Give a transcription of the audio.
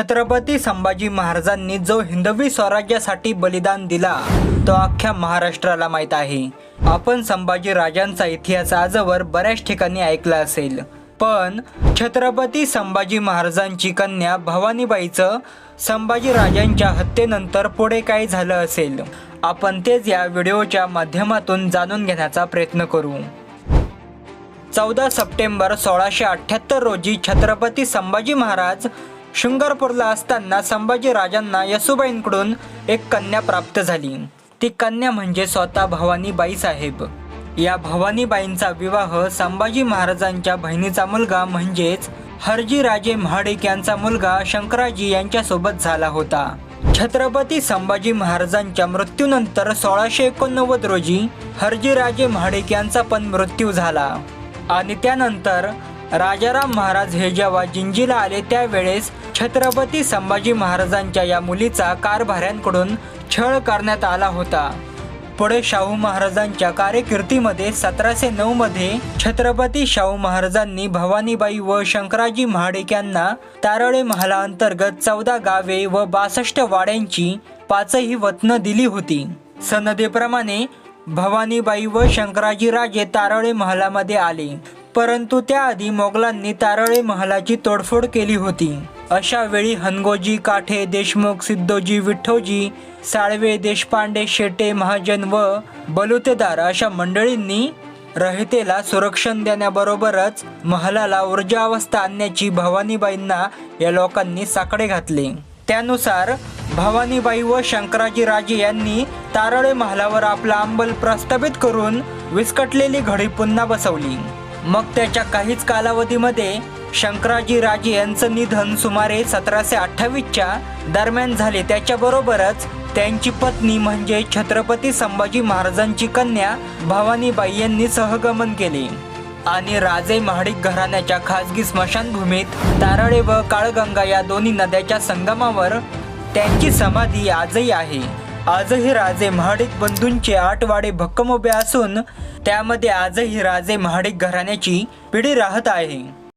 छत्रपती संभाजी महाराजांनी जो हिंदवी स्वराज्यासाठी बलिदान दिला तो अख्ख्या महाराष्ट्राला माहीत आहे. आपण संभाजी राजांचा इतिहास आजवर बऱ्याच ठिकाणी ऐकला असेल. पण छत्रपती संभाजी महाराजांची कन्या भवानीबाईचं संभाजी राजांच्या हत्येनंतर पुढे काय झालं असेल? आपण तेच या व्हिडिओच्या माध्यमातून जाणून घेण्याचा प्रयत्न करू. चौदा सप्टेंबर सोळाशे अठ्ठ्याहत्तर रोजी छत्रपती संभाजी महाराज शृंगारपूरला असताना संभाजी राजांना यसुबाईंकडून एक कन्या प्राप्त झाली. ती कन्या म्हणजे स्वतः भवानीबाई साहेब. या भवानीबाईंचा विवाह संभाजी महाराजांच्या बहिणीचा मुलगा म्हणजेच हरजीराजे महाडिक यांचा मुलगा शंकराजी यांच्यासोबत झाला होता. छत्रपती संभाजी महाराजांच्या मृत्यूनंतर सोळाशे एकोणनव्वद रोजी हरजीराजे महाडिक यांचा पण मृत्यू झाला. आणि त्यानंतर राजाराम महाराज हे जेव्हा जिंजीला आले त्यावेळेस छत्रपती संभाजी महाराजांच्या या मुलीचा कारभाऱ्यांकडून छळ करण्यात आला होता. पुढे शाहू महाराजांच्या कार्यकिर्दीमध्ये सतराशे नऊ मध्ये छत्रपती शाहू महाराजांनी भवानीबाई व शंकराजी महाडिक यांना तारळे महालाअंतर्गत चौदा गावे व बासष्ट वाड्यांची पाचही वतनं दिली होती. सनदेप्रमाणे भवानीबाई व शंकराजी राजे तारळे महालामध्ये आले परंतु त्याआधी मोगलांनी तारळे महालाची तोडफोड केली होती. अशा वेळी हनगोजी काठे देशमुख सिद्धोजी विठ्ठोजी साळवे देशपांडे शेटे महाजन व बलुतेदार अशा मंडळींनी रहितेला सुरक्षण देण्याबरोबरच महालाला ऊर्जावस्था आणण्याची भवानीबाईंना या लोकांनी साकडे घातले. त्यानुसार भवानीबाई व शंकराजी राजे यांनी तारळे महालावर आपला अंबल प्रस्थापित करून विस्कटलेली घडी पुन्हा बसवली. मग त्याच्या काहीच कालावधीमध्ये शंकराजी राजे यांचं निधन सुमारे सतराशे अठ्ठावीसच्या दरम्यान झाले. त्याच्याबरोबरच त्यांची पत्नी म्हणजे छत्रपती संभाजी महाराजांची कन्या भवानीबाई यांनी सहगमन केले. आणि राजे महाडिक घराण्याच्या खासगी स्मशानभूमीत तारळे व काळगंगा या दोन्ही नद्याच्या संगमावर त्यांची समाधी आजही आहे. आजही राजे महाडिक बंधूंचे आठ वाडे भक्कम उभे असून त्यामध्ये आजही राजे महाडिक घराण्याची पिढी राहत आहे.